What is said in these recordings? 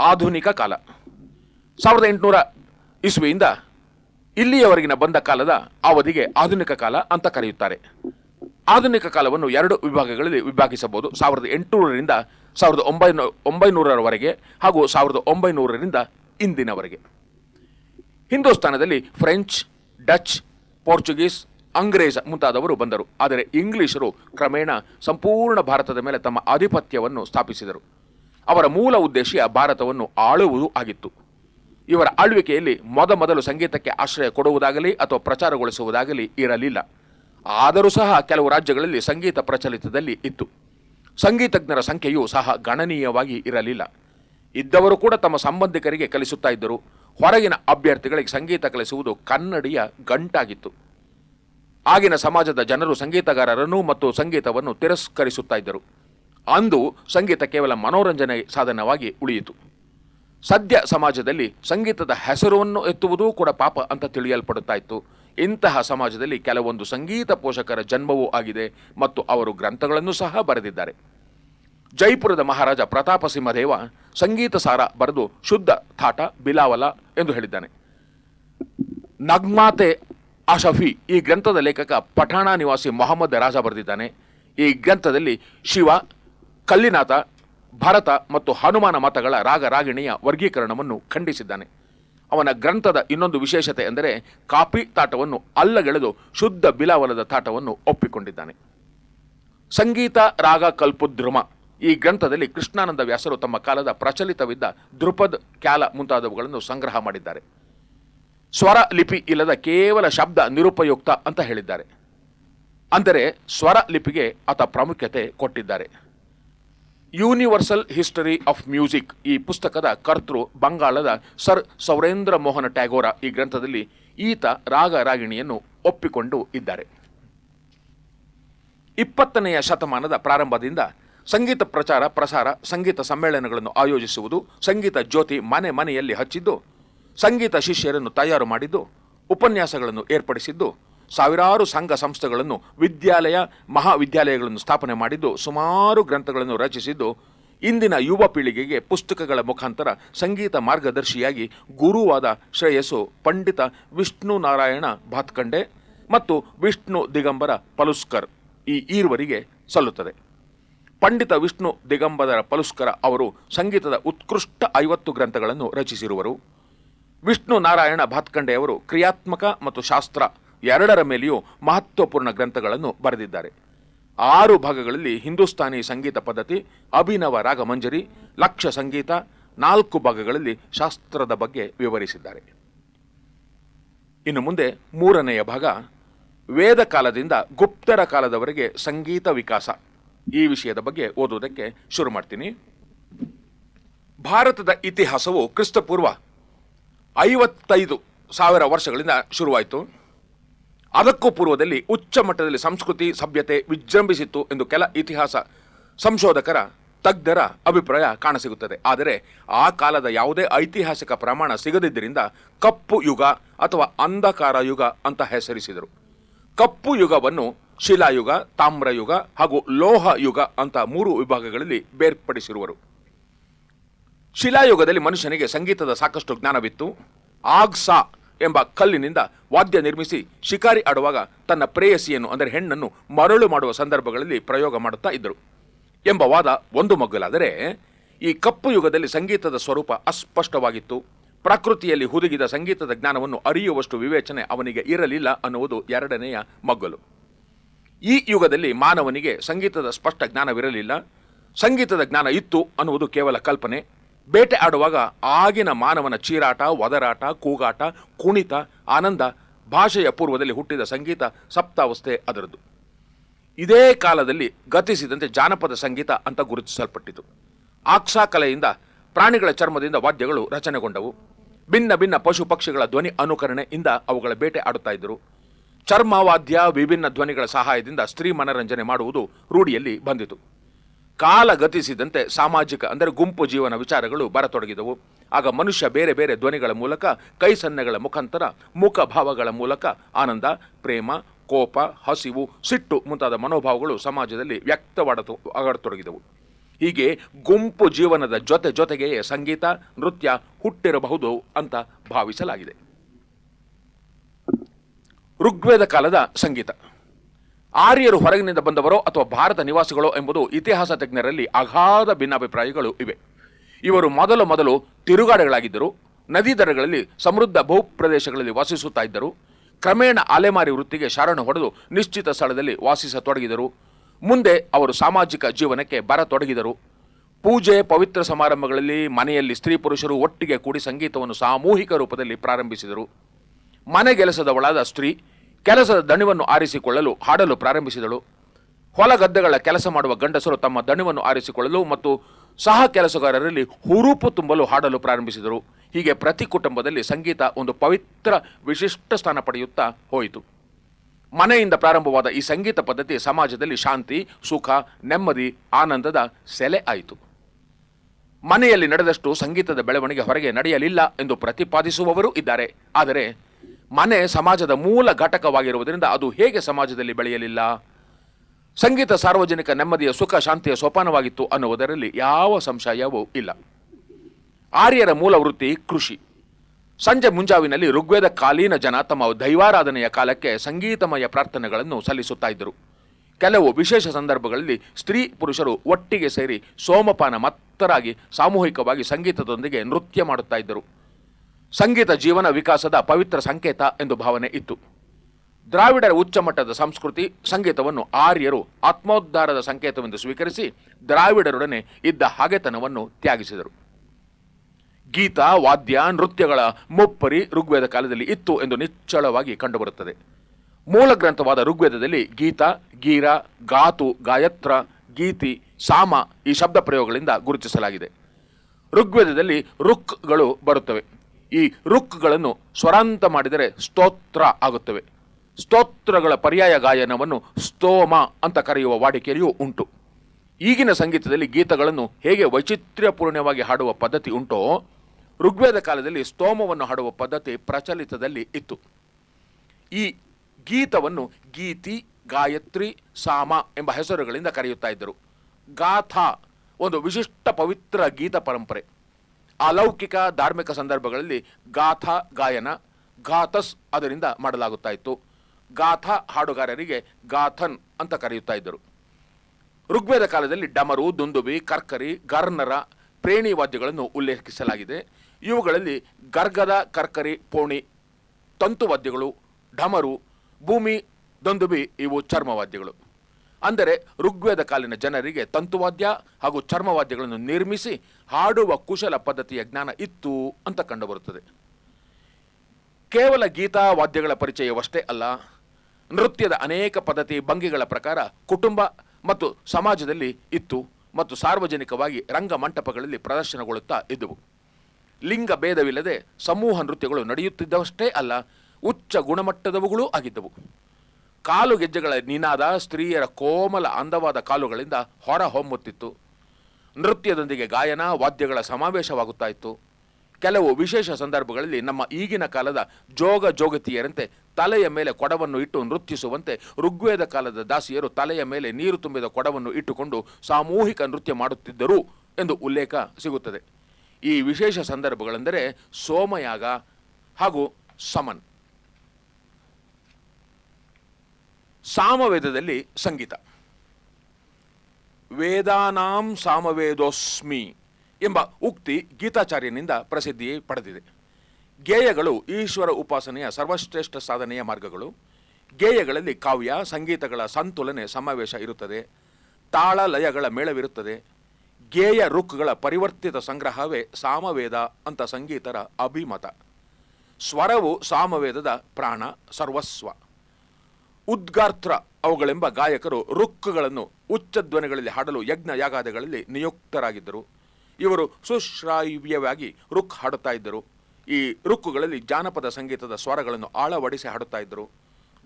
ಆಧುನಿಕ ಕಾಲ. ಸಾವಿರದ ಎಂಟುನೂರ ಇಸ್ವಿಯಿಂದ ಇಲ್ಲಿಯವರೆಗಿನ ಬಂದ ಕಾಲದ ಅವಧಿಗೆ ಆಧುನಿಕ ಕಾಲ ಅಂತ ಕರೆಯುತ್ತಾರೆ. ಆಧುನಿಕ ಕಾಲವನ್ನು ಎರಡು ವಿಭಾಗಗಳಲ್ಲಿ ವಿಭಾಗಿಸಬಹುದು. ಸಾವಿರದ ಎಂಟುನೂರರಿಂದ ಸಾವಿರದ ಒಂಬೈನೂ, ಒಂಬೈನೂರರವರೆಗೆ ಹಾಗೂ ಸಾವಿರದ ಒಂಬೈನೂರರಿಂದ ಇಂದಿನವರೆಗೆ. ಹಿಂದೂಸ್ತಾನದಲ್ಲಿ ಫ್ರೆಂಚ್, ಡಚ್, ಪೋರ್ಚುಗೀಸ್, ಅಂಗ್ರೇಜ ಮುಂತಾದವರು ಬಂದರು. ಆದರೆ ಇಂಗ್ಲಿಷರು ಕ್ರಮೇಣ ಸಂಪೂರ್ಣ ಭಾರತದ ಮೇಲೆ ತಮ್ಮ ಆಧಿಪತ್ಯವನ್ನು ಸ್ಥಾಪಿಸಿದರು. ಅವರ ಮೂಲ ಉದ್ದೇಶ ಭಾರತವನ್ನು ಆಳುವುದು ಆಗಿತ್ತು. ಇವರ ಆಳ್ವಿಕೆಯಲ್ಲಿ ಮೊದಮೊದಲು ಸಂಗೀತಕ್ಕೆ ಆಶ್ರಯ ಕೊಡುವುದಾಗಲಿ ಅಥವಾ ಪ್ರಚಾರಗೊಳಿಸುವುದಾಗಲಿ ಇರಲಿಲ್ಲ. ಆದರೂ ಸಹ ಕೆಲವು ರಾಜ್ಯಗಳಲ್ಲಿ ಸಂಗೀತ ಪ್ರಚಲಿತದಲ್ಲಿ ಇತ್ತು. ಸಂಗೀತಜ್ಞರ ಸಂಖ್ಯೆಯೂ ಸಹ ಗಣನೀಯವಾಗಿ ಇರಲಿಲ್ಲ. ಇದ್ದವರು ಕೂಡ ತಮ್ಮ ಸಂಬಂಧಿಕರಿಗೆ ಕಲಿಸುತ್ತಾ ಇದ್ದರು. ಹೊರಗಿನ ಅಭ್ಯರ್ಥಿಗಳಿಗೆ ಸಂಗೀತ ಕಲಿಸುವುದು ಕನ್ನಡಿಯ ಗಂಟಾಗಿತ್ತು. ಆಗಿನ ಸಮಾಜದ ಜನರು ಸಂಗೀತಗಾರರನ್ನು ಮತ್ತು ಸಂಗೀತವನ್ನು ತಿರಸ್ಕರಿಸುತ್ತಾ ಇದ್ದರು. ಅಂದು ಸಂಗೀತ ಕೇವಲ ಮನೋರಂಜನೆ ಸಾಧನವಾಗಿ ಉಳಿಯಿತು. ಸದ್ಯ ಸಮಾಜದಲ್ಲಿ ಸಂಗೀತದ ಹೆಸರನ್ನು ಎತ್ತುವುದೂ ಕೂಡ ಪಾಪ ಅಂತ ತಿಳಿಯಲ್ಪಡುತ್ತಾ ಇತ್ತು ಇಂತಹ ಸಮಾಜದಲ್ಲಿ ಕೆಲವೊಂದು ಸಂಗೀತ ಪೋಷಕರ ಜನ್ಮವೂ ಆಗಿದೆ ಮತ್ತು ಅವರು ಗ್ರಂಥಗಳನ್ನು ಸಹ ಬರೆದಿದ್ದಾರೆ. ಜೈಪುರದ ಮಹಾರಾಜ ಪ್ರತಾಪ ಸಿಂಹದೇವ ಸಂಗೀತ ಸಾರ ಬರೆದು ಶುದ್ಧ ಥಾಟ, ಬಿಲಾವಲ ಎಂದು ಹೇಳಿದ್ದಾನೆ. ನಗ್ಮಾತೆ ಅಶಫಿ ಈ ಗ್ರಂಥದ ಲೇಖಕ ಪಠಾಣ ನಿವಾಸಿ ಮೊಹಮ್ಮದ್ ರಾಜ ಬರೆದಿದ್ದಾನೆ. ಈ ಗ್ರಂಥದಲ್ಲಿ ಶಿವ ಕಲ್ಲಿನಾಥ, ಭರತ ಮತ್ತು ಹನುಮಾನ ಮತಗಳ ರಾಗ ರಾಗಿಣಿಯ ವರ್ಗೀಕರಣವನ್ನು ಖಂಡಿಸಿದ್ದಾನೆ. ಅವನ ಗ್ರಂಥದ ಇನ್ನೊಂದು ವಿಶೇಷತೆ ಎಂದರೆ ಕಾಪಿ ತಾಟವನ್ನು ಅಲ್ಲಗೆಳೆದು ಶುದ್ಧ ಬಿಲಾವಲದ ತಾಟವನ್ನು ಒಪ್ಪಿಕೊಂಡಿದ್ದಾನೆ. ಸಂಗೀತ ರಾಗ ಕಲ್ಪುದ್ರುಮ. ಈ ಗ್ರಂಥದಲ್ಲಿ ಕೃಷ್ಣಾನಂದ ವ್ಯಾಸರು ತಮ್ಮ ಕಾಲದ ಪ್ರಚಲಿತವಿದ್ದ ಧ್ರುಪದ್ ಕ್ಯಾಲ ಮುಂತಾದವುಗಳನ್ನು ಸಂಗ್ರಹ ಮಾಡಿದ್ದಾರೆ. ಸ್ವರ ಲಿಪಿ ಇಲ್ಲದ ಕೇವಲ ಶಬ್ದ ನಿರುಪಯುಕ್ತ ಅಂತ ಹೇಳಿದ್ದಾರೆ. ಅಂದರೆ ಸ್ವರ ಲಿಪಿಗೆ ಆತ ಪ್ರಾಮುಖ್ಯತೆ ಕೊಟ್ಟಿದ್ದಾರೆ. Universal history of music. ಈ ಪುಸ್ತಕದ ಕರ್ತೃ ಬಂಗಾಳದ ಸರ್ ಸೌರೇಂದ್ರ ಮೋಹನ ಟ್ಯಾಗೋರ ಈ ಗ್ರಂಥದಲ್ಲಿ ಈತ ರಾಗ ರಾಗಿಣಿಯನ್ನು ಒಪ್ಪಿಕೊಂಡು ಇದ್ದಾರೆ. ಇಪ್ಪತ್ತನೆಯ ಶತಮಾನದ ಪ್ರಾರಂಭದಿಂದ ಸಂಗೀತ ಪ್ರಚಾರ, ಪ್ರಸಾರ, ಸಂಗೀತ ಸಮ್ಮೇಳನಗಳನ್ನು ಆಯೋಜಿಸುವುದು, ಸಂಗೀತ ಜ್ಯೋತಿ ಮನೆ ಮನೆಯಲ್ಲಿ ಹಚ್ಚಿದ್ದು, ಸಂಗೀತ ಶಿಷ್ಯರನ್ನು ತಯಾರು ಮಾಡಿದ್ದು, ಉಪನ್ಯಾಸಗಳನ್ನು ಏರ್ಪಡಿಸಿದ್ದು ಸಾವಿರಾರು ಸಂಘ ಸಂಸ್ಥೆಗಳನ್ನು, ವಿದ್ಯಾಲಯ, ಮಹಾವಿದ್ಯಾಲಯಗಳನ್ನು ಸ್ಥಾಪನೆ ಮಾಡಿದ್ದು, ಸುಮಾರು ಗ್ರಂಥಗಳನ್ನು ರಚಿಸಿದ್ದು, ಇಂದಿನ ಯುವ ಪೀಳಿಗೆಗೆ ಪುಸ್ತಕಗಳ ಮುಖಾಂತರ ಸಂಗೀತ ಮಾರ್ಗದರ್ಶಿಯಾಗಿ ಗುರುವಾದ ಶ್ರೇಯಸ್ಸು ಪಂಡಿತ ವಿಷ್ಣು ನಾರಾಯಣ ಭಾತ್ಕಂಡೆ ಮತ್ತು ವಿಷ್ಣು ದಿಗಂಬರ ಪಲುಸ್ಕರ್ ಈ ಈರುವರಿಗೆ ಸಲ್ಲುತ್ತದೆ. ಪಂಡಿತ ವಿಷ್ಣು ದಿಗಂಬರ ಪಲುಸ್ಕರ ಅವರು ಸಂಗೀತದ ಉತ್ಕೃಷ್ಟ ಐವತ್ತು ಗ್ರಂಥಗಳನ್ನು ರಚಿಸಿರುವರು. ವಿಷ್ಣು ನಾರಾಯಣ ಭಾತ್ಕಂಡೆಯವರು ಕ್ರಿಯಾತ್ಮಕ ಮತ್ತು ಶಾಸ್ತ್ರ ಎರಡರ ಮೇಲೆಯೂ ಮಹತ್ವಪೂರ್ಣ ಗ್ರಂಥಗಳನ್ನು ಬರೆದಿದ್ದಾರೆ. ಆರು ಭಾಗಗಳಲ್ಲಿ ಹಿಂದೂಸ್ತಾನಿ ಸಂಗೀತ ಪದ್ಧತಿ, ಅಭಿನವ ರಾಗಮಂಜರಿ, ಲಕ್ಷ ಸಂಗೀತ, ನಾಲ್ಕು ಭಾಗಗಳಲ್ಲಿ ಶಾಸ್ತ್ರದ ಬಗ್ಗೆ ವಿವರಿಸಿದ್ದಾರೆ. ಇನ್ನು ಮುಂದೆ ಮೂರನೆಯ ಭಾಗ, ವೇದ ಕಾಲದಿಂದ ಗುಪ್ತರ ಕಾಲದವರೆಗೆ ಸಂಗೀತ ವಿಕಾಸ. ಈ ವಿಷಯದ ಬಗ್ಗೆ ಓದುವುದಕ್ಕೆ ಶುರು ಮಾಡ್ತೀನಿ. ಭಾರತದ ಇತಿಹಾಸವು ಕ್ರಿಸ್ತಪೂರ್ವ ಐವತ್ತೈದು ಸಾವಿರ ವರ್ಷಗಳಿಂದ ಶುರುವಾಯಿತು. ಅದಕ್ಕೂ ಪೂರ್ವದಲ್ಲಿ ಉಚ್ಚ ಮಟ್ಟದಲ್ಲಿ ಸಂಸ್ಕೃತಿ, ಸಭ್ಯತೆ ವಿಜೃಂಭಿಸಿತ್ತು ಎಂದು ಕೆಲ ಇತಿಹಾಸ ಸಂಶೋಧಕರ ತಜ್ಞರ ಅಭಿಪ್ರಾಯ ಕಾಣಸಿಗುತ್ತದೆ. ಆದರೆ ಆ ಕಾಲದ ಯಾವುದೇ ಐತಿಹಾಸಿಕ ಪ್ರಮಾಣ ಸಿಗದಿದ್ದರಿಂದ ಕಪ್ಪು ಯುಗ ಅಥವಾ ಅಂಧಕಾರ ಯುಗ ಅಂತ ಹೆಸರಿಸಿದರು. ಕಪ್ಪು ಯುಗವನ್ನು ಶಿಲಾಯುಗ, ತಾಮ್ರಯುಗ ಹಾಗೂ ಲೋಹ ಯುಗ ಅಂತ ಮೂರು ವಿಭಾಗಗಳಲ್ಲಿ ಬೇರ್ಪಡಿಸಿರುವರು. ಶಿಲಾಯುಗದಲ್ಲಿ ಮನುಷ್ಯನಿಗೆ ಸಂಗೀತದ ಸಾಕಷ್ಟು ಜ್ಞಾನವಿತ್ತು. ಆಗ್ಸಾ ಎಂಬ ಕಲ್ಲಿನಿಂದ ವಾದ್ಯ ನಿರ್ಮಿಸಿ ಶಿಕಾರಿ ಆಡುವಾಗ ತನ್ನ ಪ್ರೇಯಸಿಯನ್ನು, ಅಂದರೆ ಹೆಣ್ಣನ್ನು, ಮರಳು ಮಾಡುವ ಸಂದರ್ಭಗಳಲ್ಲಿ ಪ್ರಯೋಗ ಮಾಡುತ್ತಾ ಇದ್ದರು. ಎಂಬ ವಾದ ಒಂದು ಮಗ್ಗಲಾದರೆ ಈ ಕಪ್ಪು ಯುಗದಲ್ಲಿ ಸಂಗೀತದ ಸ್ವರೂಪ ಅಸ್ಪಷ್ಟವಾಗಿತ್ತು. ಪ್ರಕೃತಿಯಲ್ಲಿ ಹುದುಗಿದ ಸಂಗೀತದ ಜ್ಞಾನವನ್ನು ಅರಿಯುವಷ್ಟು ವಿವೇಚನೆ ಅವನಿಗೆ ಇರಲಿಲ್ಲ ಅನ್ನುವುದು ಎರಡನೆಯ ಮಗ್ಗಲು. ಈ ಯುಗದಲ್ಲಿ ಮಾನವನಿಗೆ ಸಂಗೀತದ ಸ್ಪಷ್ಟ ಜ್ಞಾನವಿರಲಿಲ್ಲ. ಸಂಗೀತದ ಜ್ಞಾನ ಇತ್ತು ಅನ್ನುವುದು ಕೇವಲ ಕಲ್ಪನೆ. ಬೇಟೆ ಆಡುವಾಗ ಆಗಿನ ಮಾನವನ ಚೀರಾಟ ಒದರಾಟ ಕೂಗಾಟ, ಕುಣಿತ, ಆನಂದ ಭಾಷೆಯ ಪೂರ್ವದಲ್ಲಿ ಹುಟ್ಟಿದ ಸಂಗೀತ ಸಪ್ತಾವಸ್ಥೆ ಅದರದ್ದು. ಇದೇ ಕಾಲದಲ್ಲಿ ಗತಿಸಿದಂತೆ ಜಾನಪದ ಸಂಗೀತ ಅಂತ ಗುರುತಿಸಲ್ಪಟ್ಟಿತು. ಆಕ್ಸಾ ಕಲೆಯಿಂದ ಪ್ರಾಣಿಗಳ ಚರ್ಮದಿಂದ ವಾದ್ಯಗಳು ರಚನೆಗೊಂಡವು. ಭಿನ್ನ ಭಿನ್ನ ಪಶು ಪಕ್ಷಿಗಳ ಧ್ವನಿ ಅನುಕರಣೆಯಿಂದ ಅವುಗಳ ಬೇಟೆ ಆಡುತ್ತಾ ಇದ್ದರು. ಚರ್ಮವಾದ್ಯ ವಿಭಿನ್ನ ಧ್ವನಿಗಳ ಸಹಾಯದಿಂದ ಸ್ತ್ರೀ ಮನರಂಜನೆ ಮಾಡುವುದು ರೂಢಿಯಲ್ಲಿ ಬಂದಿತು. ಕಾಲ ಗತಿಸಿದಂತೆ ಸಾಮಾಜಿಕ, ಅಂದರೆ ಗುಂಪು ಜೀವನ ವಿಚಾರಗಳು ಬರತೊಡಗಿದವು. ಆಗ ಮನುಷ್ಯ ಬೇರೆ ಬೇರೆ ಧ್ವನಿಗಳ ಮೂಲಕ, ಕೈ ಸನ್ನೆಗಳ ಮುಖಾಂತರ, ಮುಖ ಭಾವಗಳ ಮೂಲಕ ಆನಂದ, ಪ್ರೇಮ, ಕೋಪ, ಹಸಿವು, ಸಿಟ್ಟು ಮುಂತಾದ ಮನೋಭಾವಗಳು ಸಮಾಜದಲ್ಲಿ ವ್ಯಕ್ತವಾಡ ಆಗತೊಡಗಿದವು. ಹೀಗೆ ಗುಂಪು ಜೀವನದ ಜೊತೆ ಜೊತೆಗೆಯೇ ಸಂಗೀತ, ನೃತ್ಯ ಹುಟ್ಟಿರಬಹುದು ಅಂತ ಭಾವಿಸಲಾಗಿದೆ. ಋಗ್ವೇದ ಕಾಲದ ಸಂಗೀತ. ಆರ್ಯರು ಹೊರಗಿನಿಂದ ಬಂದವರೋ ಅಥವಾ ಭಾರತ ನಿವಾಸಿಗಳೋ ಎಂಬುದು ಇತಿಹಾಸ ತಜ್ಞರಲ್ಲಿ ಅಗಾಧ ಭಿನ್ನಾಭಿಪ್ರಾಯಗಳು ಇವೆ. ಇವರು ಮೊದಲು ಮೊದಲು ತಿರುಗಾಡಗಳಾಗಿದ್ದರು, ನದಿ ದರಗಳಲ್ಲಿ ಸಮೃದ್ಧ ಭೂಪ್ರದೇಶಗಳಲ್ಲಿ ವಾಸಿಸುತ್ತಾ ಇದ್ದರು, ಕ್ರಮೇಣ ಅಲೆಮಾರಿ ವೃತ್ತಿಗೆ ಶರಣು ಹೊಡೆದು ನಿಶ್ಚಿತ ಸ್ಥಳದಲ್ಲಿ ವಾಸಿಸತೊಡಗಿದರು. ಮುಂದೆ ಅವರು ಸಾಮಾಜಿಕ ಜೀವನಕ್ಕೆ ಬರತೊಡಗಿದರು. ಪೂಜೆ, ಪವಿತ್ರ ಸಮಾರಂಭಗಳಲ್ಲಿ ಮನೆಯಲ್ಲಿ ಸ್ತ್ರೀ ಪುರುಷರು ಒಟ್ಟಿಗೆ ಕೂಡಿ ಸಂಗೀತವನ್ನು ಸಾಮೂಹಿಕ ರೂಪದಲ್ಲಿ ಪ್ರಾರಂಭಿಸಿದರು. ಮನೆಗೆಲಸದವಳಾದ ಸ್ತ್ರೀ ಕೆಲಸದ ದಣಿವನ್ನು ಆರಿಸಿಕೊಳ್ಳಲು ಹಾಡಲು ಪ್ರಾರಂಭಿಸಿದಳು. ಹೊಲ ಗದ್ದೆಗಳ ಕೆಲಸ ಮಾಡುವ ಗಂಡಸರು ತಮ್ಮ ದಣಿವನ್ನು ಆರಿಸಿಕೊಳ್ಳಲು ಮತ್ತು ಸಹ ಕೆಲಸಗಾರರಲ್ಲಿ ಹುರುಪು ತುಂಬಲು ಹಾಡಲು ಪ್ರಾರಂಭಿಸಿದರು. ಹೀಗೆ ಪ್ರತಿ ಕುಟುಂಬದಲ್ಲಿ ಸಂಗೀತ ಒಂದು ಪವಿತ್ರ, ವಿಶಿಷ್ಟ ಸ್ಥಾನ ಪಡೆಯುತ್ತಾ ಹೋಯಿತು. ಮನೆಯಿಂದ ಪ್ರಾರಂಭವಾದ ಈ ಸಂಗೀತ ಪದ್ಧತಿ ಸಮಾಜದಲ್ಲಿ ಶಾಂತಿ, ಸುಖ, ನೆಮ್ಮದಿ, ಆನಂದದ ಸೆಲೆ ಆಯಿತು. ಮನೆಯಲ್ಲಿ ನಡೆದಷ್ಟು ಸಂಗೀತದ ಬೆಳವಣಿಗೆ ಹೊರಗೆ ನಡೆಯಲಿಲ್ಲ ಎಂದು ಪ್ರತಿಪಾದಿಸುವವರು ಇದ್ದಾರೆ. ಆದರೆ ಮನೆ ಸಮಾಜದ ಮೂಲ ಘಟಕವಾಗಿರುವುದರಿಂದ ಅದು ಹೇಗೆ ಸಮಾಜದಲ್ಲಿ ಬೆಳೆಯಲಿಲ್ಲ? ಸಂಗೀತ ಸಾರ್ವಜನಿಕ ನೆಮ್ಮದಿಯ ಸುಖ, ಶಾಂತಿಯ ಸೋಪಾನವಾಗಿತ್ತು ಅನ್ನುವುದರಲ್ಲಿ ಯಾವ ಸಂಶಯವೂ ಇಲ್ಲ. ಆರ್ಯರ ಮೂಲ ವೃತ್ತಿ ಕೃಷಿ. ಸಂಜೆ ಮುಂಜಾವಿನಲ್ಲಿ ಋಗ್ವೇದ ಕಾಲೀನ ಜನ ತಮ್ಮ ದೈವಾರಾಧನೆಯ ಕಾಲಕ್ಕೆ ಸಂಗೀತಮಯ ಪ್ರಾರ್ಥನೆಗಳನ್ನು ಸಲ್ಲಿಸುತ್ತಾ ಇದ್ದರು. ಕೆಲವು ವಿಶೇಷ ಸಂದರ್ಭಗಳಲ್ಲಿ ಸ್ತ್ರೀ ಪುರುಷರು ಒಟ್ಟಿಗೆ ಸೇರಿ ಸೋಮಪಾನ ಮತ್ತರಾಗಿ ಸಾಮೂಹಿಕವಾಗಿ ಸಂಗೀತದೊಂದಿಗೆ ನೃತ್ಯ ಮಾಡುತ್ತಾ ಇದ್ದರು. ಸಂಗೀತ ಜೀವನ ವಿಕಾಸದ ಪವಿತ್ರ ಸಂಕೇತ ಎಂದು ಭಾವನೆ ಇತ್ತು. ದ್ರಾವಿಡರ ಉಚ್ಚಮಟ್ಟದ ಸಂಸ್ಕೃತಿ, ಸಂಗೀತವನ್ನು ಆರ್ಯರು ಆತ್ಮೋದ್ಧಾರದ ಸಂಕೇತವೆಂದು ಸ್ವೀಕರಿಸಿ ದ್ರಾವಿಡರೊಡನೆ ಇದ್ದ ಹಾಗೆತನವನ್ನು ತ್ಯಾಗಿಸಿದರು. ಗೀತ, ವಾದ್ಯ, ನೃತ್ಯಗಳ ಮುಪ್ಪರಿ ಋಗ್ವೇದ ಕಾಲದಲ್ಲಿ ಇತ್ತು ಎಂದು ನಿಚ್ಚಳವಾಗಿ ಕಂಡುಬರುತ್ತದೆ. ಮೂಲ ಗ್ರಂಥವಾದ ಋಗ್ವೇದದಲ್ಲಿ ಗೀತ, ಗೀರ, ಗಾತು, ಗಾಯತ್ರ, ಗೀತಿ, ಸಾಮ ಈ ಶಬ್ದ ಪ್ರಯೋಗಗಳಿಂದ ಗುರುತಿಸಲಾಗಿದೆ. ಋಗ್ವೇದದಲ್ಲಿ ರುಕ್ಗಳು ಬರುತ್ತವೆ. ಈ ರುಕ್ಗಳನ್ನು ಸ್ವರಾಂತ ಮಾಡಿದರೆ ಸ್ತೋತ್ರ ಆಗುತ್ತವೆ. ಸ್ತೋತ್ರಗಳ ಪರ್ಯಾಯ ಗಾಯನವನ್ನು ಸ್ತೋಮ ಅಂತ ಕರೆಯುವ ವಾಡಿಕೆಯೂ ಉಂಟು. ಈಗಿನ ಸಂಗೀತದಲ್ಲಿ ಗೀತಗಳನ್ನು ಹೇಗೆ ವೈಚಿತ್ರ್ಯಪೂರ್ಣವಾಗಿ ಹಾಡುವ ಪದ್ಧತಿ ಉಂಟೋ, ಋಗ್ವೇದ ಕಾಲದಲ್ಲಿ ಸ್ತೋಮವನ್ನು ಹಾಡುವ ಪದ್ಧತಿ ಪ್ರಚಲಿತದಲ್ಲಿ ಇತ್ತು. ಈ ಗೀತವನ್ನು ಗೀತಿ, ಗಾಯತ್ರಿ, ಸಾಮ ಎಂಬ ಹೆಸರುಗಳಿಂದ ಕರೆಯುತ್ತಾ ಇದ್ದರು. ಗಾಥಾ ಒಂದು ವಿಶಿಷ್ಟ ಪವಿತ್ರ ಗೀತ ಪರಂಪರೆ. ಅಲೌಕಿಕ ಧಾರ್ಮಿಕ ಸಂದರ್ಭಗಳಲ್ಲಿ ಗಾಥಾ ಗಾಯನ, ಘಾತಸ್ ಅದರಿಂದ ಮಾಡಲಾಗುತ್ತಾ ಇತ್ತು ಗಾಥಾ ಹಾಡುಗಾರರಿಗೆ ಗಾಥನ್ ಅಂತ ಕರೆಯುತ್ತಾ ಇದ್ದರು. ಋಗ್ವೇದ ಕಾಲದಲ್ಲಿ ಡಮರು, ದುಂದುಬಿ, ಕರ್ಕರಿ, ಗರ್ನರ ಪ್ರೇಣಿ ವಾದ್ಯಗಳನ್ನು ಉಲ್ಲೇಖಿಸಲಾಗಿದೆ. ಇವುಗಳಲ್ಲಿ ಗರ್ಗದ ಕರ್ಕರಿ, ಪೋಣಿ ತಂತುವಾದ್ಯಗಳು ಢಮರು ಭೂಮಿ, ದುಂದುಬಿ ಇವು ಚರ್ಮವಾದ್ಯಗಳು ಅಂದರೆ ಋಗ್ವೇದ ಕಾಲಿನ ಜನರಿಗೆ ತಂತುವಾದ್ಯ ಹಾಗೂ ಚರ್ಮವಾದ್ಯಗಳನ್ನು ನಿರ್ಮಿಸಿ ಹಾಡುವ ಕುಶಲ ಪದ್ಧತಿಯ ಜ್ಞಾನ ಇತ್ತು ಅಂತ ಕಂಡುಬರುತ್ತದೆ. ಕೇವಲ ಗೀತಾ ವಾದ್ಯಗಳ ಪರಿಚಯವಷ್ಟೇ ಅಲ್ಲ, ನೃತ್ಯದ ಅನೇಕ ಪದ್ಧತಿ ಭಂಗಿಗಳ ಪ್ರಕಾರ ಕುಟುಂಬ ಮತ್ತು ಸಮಾಜದಲ್ಲಿ ಇತ್ತು ಮತ್ತು ಸಾರ್ವಜನಿಕವಾಗಿ ರಂಗಮಂಟಪಗಳಲ್ಲಿ ಪ್ರದರ್ಶನಗೊಳ್ಳುತ್ತಾ ಇದ್ದವು. ಲಿಂಗ ಭೇದವಿಲ್ಲದೆ ಸಮೂಹ ನೃತ್ಯಗಳು ನಡೆಯುತ್ತಿದ್ದವಷ್ಟೇ ಅಲ್ಲ, ಉಚ್ಚ ಗುಣಮಟ್ಟದವುಗಳೂ ಆಗಿದ್ದವು. ಕಾಲು ಗೆಜ್ಜೆಗಳ ನಿನಾದ ಸ್ತ್ರೀಯರ ಕೋಮಲ ಅಂದವಾದ ಕಾಲುಗಳಿಂದ ಹೊರ ಹೊಮ್ಮುತ್ತಿತ್ತು. ನೃತ್ಯದೊಂದಿಗೆ ಗಾಯನ, ವಾದ್ಯಗಳ ಸಮಾವೇಶವಾಗುತ್ತಾ ಇತ್ತು ಕೆಲವು ವಿಶೇಷ ಸಂದರ್ಭಗಳಲ್ಲಿ ನಮ್ಮ ಈಗಿನ ಕಾಲದ ಜೋಗ ಜೋಗತಿಯರಂತೆ ತಲೆಯ ಮೇಲೆ ಕೊಡವನ್ನು ಇಟ್ಟು ನೃತ್ಯಿಸುವಂತೆ ಋಗ್ವೇದ ಕಾಲದ ದಾಸಿಯರು ತಲೆಯ ಮೇಲೆ ನೀರು ತುಂಬಿದ ಕೊಡವನ್ನು ಇಟ್ಟುಕೊಂಡು ಸಾಮೂಹಿಕ ನೃತ್ಯ ಮಾಡುತ್ತಿದ್ದರು ಎಂದು ಉಲ್ಲೇಖ ಸಿಗುತ್ತದೆ. ಈ ವಿಶೇಷ ಸಂದರ್ಭಗಳೆಂದರೆ ಸೋಮಯಾಗ ಹಾಗೂ ಸಮನ್. ಸಾಮವೇದದಲ್ಲಿ ಸಂಗೀತ. ವೇದಾನಾಂ ಸಾಮವೇದೋಸ್ಮಿ ಎಂಬ ಉಕ್ತಿ ಗೀತಾಚಾರ್ಯನಿಂದ ಪ್ರಸಿದ್ಧಿ ಪಡೆದಿದೆ. ಗೇಯಗಳು ಈಶ್ವರ ಉಪಾಸನೆಯ ಸರ್ವಶ್ರೇಷ್ಠ ಸಾಧನೆಯ ಮಾರ್ಗಗಳು. ಗೇಯಗಳಲ್ಲಿ ಕಾವ್ಯ, ಸಂಗೀತಗಳ ಸಂತುಲನೆ ಸಮಾವೇಶ ಇರುತ್ತದೆ. ತಾಳ ಲಯಗಳ ಮೇಳವಿರುತ್ತದೆ. ಗೇಯ ರುಕ್ಗಳ ಪರಿವರ್ತಿತ ಸಂಗ್ರಹವೇ ಸಾಮವೇದ ಅಂತ ಸಂಗೀತರ ಅಭಿಮತ. ಸ್ವರವು ಸಾಮವೇದದ ಪ್ರಾಣ, ಸರ್ವಸ್ವ. ಉದ್ಗಾರ್ತ್ರ ಅವುಗಳೆಂಬ ಗಾಯಕರು ರುಕ್ಕುಗಳನ್ನು ಉಚ್ಚ ಧ್ವನಿಗಳಲ್ಲಿ ಹಾಡಲು ಯಜ್ಞ ಯಾಗಾದಗಳಲ್ಲಿ ನಿಯುಕ್ತರಾಗಿದ್ದರು. ಇವರು ಸುಶ್ರಾವ್ಯವಾಗಿ ರುಕ್ ಹಾಡುತ್ತಾ ಇದ್ದರು. ಈ ರುಕ್ಕುಗಳಲ್ಲಿ ಜಾನಪದ ಸಂಗೀತದ ಸ್ವರಗಳನ್ನು ಆಳವಡಿಸಿ ಹಾಡುತ್ತಾ ಇದ್ದರು.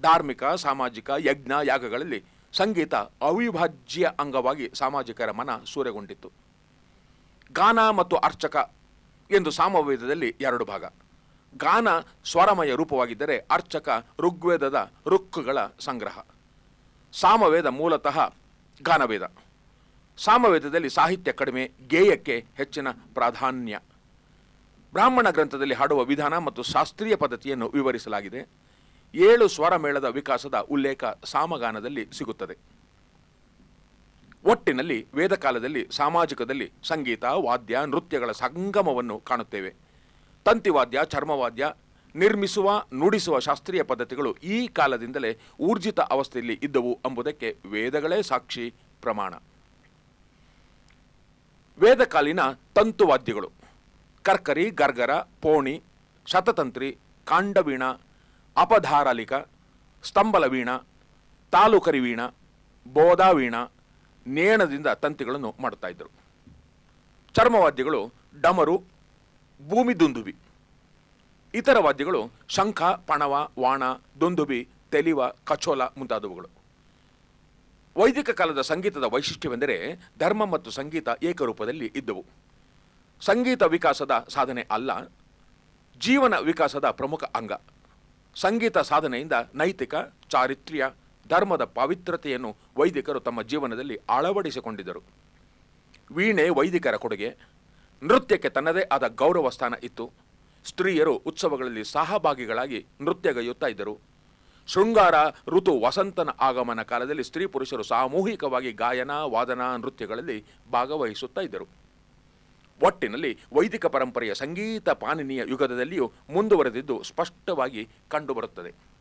ಧಾರ್ಮಿಕ, ಸಾಮಾಜಿಕ, ಯಜ್ಞ ಯಾಗಗಳಲ್ಲಿ ಸಂಗೀತ ಅವಿಭಾಜ್ಯ ಅಂಗವಾಗಿ ಸಾಮಾಜಿಕರ ಮನ ಸೂರೆಗೊಂಡಿತ್ತು. ಗಾನ ಮತ್ತು ಅರ್ಚಕ ಎಂದು ಸಾಮವೇದದಲ್ಲಿ ಎರಡು ಭಾಗ. ಗಾನ ಸ್ವರಮಯ ರೂಪವಾಗಿದ್ದರೆ ಅರ್ಚಕ ಋಗ್ವೇದದ ರುಕ್ಕುಗಳ ಸಂಗ್ರಹ. ಸಾಮವೇದ ಮೂಲತಃ ಗಾನವೇದ. ಸಾಮವೇದದಲ್ಲಿ ಸಾಹಿತ್ಯ ಕಡಿಮೆ, ಗೇಯಕ್ಕೆ ಹೆಚ್ಚಿನ ಪ್ರಾಧಾನ್ಯ. ಬ್ರಾಹ್ಮಣ ಗ್ರಂಥದಲ್ಲಿ ಹಾಡುವ ವಿಧಾನ ಮತ್ತು ಶಾಸ್ತ್ರೀಯ ಪದ್ಧತಿಯನ್ನು ವಿವರಿಸಲಾಗಿದೆ. ಏಳು ಸ್ವರಮೇಳದ ವಿಕಾಸದ ಉಲ್ಲೇಖ ಸಾಮಗಾನದಲ್ಲಿ ಸಿಗುತ್ತದೆ. ಒಟ್ಟಿನಲ್ಲಿ ವೇದಕಾಲದಲ್ಲಿ, ಸಾಮಾಜಿಕದಲ್ಲಿ ಸಂಗೀತ, ವಾದ್ಯ, ನೃತ್ಯಗಳ ಸಂಗಮವನ್ನು ಕಾಣುತ್ತೇವೆ. ತಂತಿವಾದ್ಯ, ಚರ್ಮವಾದ್ಯ ನಿರ್ಮಿಸುವ, ನುಡಿಸುವ ಶಾಸ್ತ್ರೀಯ ಪದ್ಧತಿಗಳು ಈ ಕಾಲದಿಂದಲೇ ಊರ್ಜಿತ ಅವಸ್ಥೆಯಲ್ಲಿ ಇದ್ದವು ಎಂಬುದಕ್ಕೆ ವೇದಗಳೇ ಸಾಕ್ಷಿ ಪ್ರಮಾಣ. ವೇದಕಾಲೀನ ತಂತುವಾದ್ಯಗಳು ಕರ್ಕರಿ, ಗರ್ಗರ, ಪೋಣಿ, ಶತತಂತ್ರಿ, ಕಾಂಡವೀಣ, ಅಪಧಾರಾಲಿಕ, ಸ್ತಂಭಲವೀಣ ತಾಲೂಕರಿ ವೀಣ ಬೋಧಾವೀಣ, ನೇಣದಿಂದ ತಂತಿಗಳನ್ನು ಮಾಡುತ್ತಾ ಇದ್ದರು. ಚರ್ಮವಾದ್ಯಗಳು ಡಮರು ಭೂಮಿ ದುಂದುಬಿ. ಇತರ ವಾದ್ಯಗಳು ಶಂಖ, ಪಣವ, ವಾಣ, ದುಂದುಬಿ, ತೆಲಿವ, ಕಚೋಲ ಮುಂತಾದವುಗಳು. ವೈದಿಕ ಕಾಲದ ಸಂಗೀತದ ವೈಶಿಷ್ಟ್ಯವೆಂದರೆ ಧರ್ಮ ಮತ್ತು ಸಂಗೀತ ಏಕರೂಪದಲ್ಲಿ ಇದ್ದವು. ಸಂಗೀತ ವಿಕಾಸದ ಸಾಧನೆ ಅಲ್ಲ, ಜೀವನ ವಿಕಾಸದ ಪ್ರಮುಖ ಅಂಗ. ಸಂಗೀತ ಸಾಧನೆಯಿಂದ ನೈತಿಕ, ಚಾರಿತ್ರ್ಯ, ಧರ್ಮದ ಪಾವಿತ್ರತೆಯನ್ನು ವೈದಿಕರು ತಮ್ಮ ಜೀವನದಲ್ಲಿ ಅಳವಡಿಸಿಕೊಂಡಿದ್ದರು. ವೀಣೆ ವೈದಿಕರ ಕೊಡುಗೆ ನೃತ್ಯಕ್ಕೆ ತನ್ನದೇ ಆದ ಗೌರವ ಸ್ಥಾನ ಇತ್ತು. ಸ್ತ್ರೀಯರು ಉತ್ಸವಗಳಲ್ಲಿ ಸಹಭಾಗಿಗಳಾಗಿ ನೃತ್ಯಗೈಯುತ್ತಾ ಇದ್ದರು. ಶೃಂಗಾರ ಋತು ವಸಂತನ ಆಗಮನ ಕಾಲದಲ್ಲಿ ಸ್ತ್ರೀ ಪುರುಷರು ಸಾಮೂಹಿಕವಾಗಿ ಗಾಯನ, ವಾದನ, ನೃತ್ಯಗಳಲ್ಲಿ ಭಾಗವಹಿಸುತ್ತಾ ಇದ್ದರು. ಒಟ್ಟಿನಲ್ಲಿ ವೈದಿಕ ಪರಂಪರೆಯ ಸಂಗೀತ ಪಾನಿನಿಯ ಯುಗದಲ್ಲಿಯೂ ಮುಂದುವರೆದಿದ್ದು ಸ್ಪಷ್ಟವಾಗಿ ಕಂಡುಬರುತ್ತದೆ.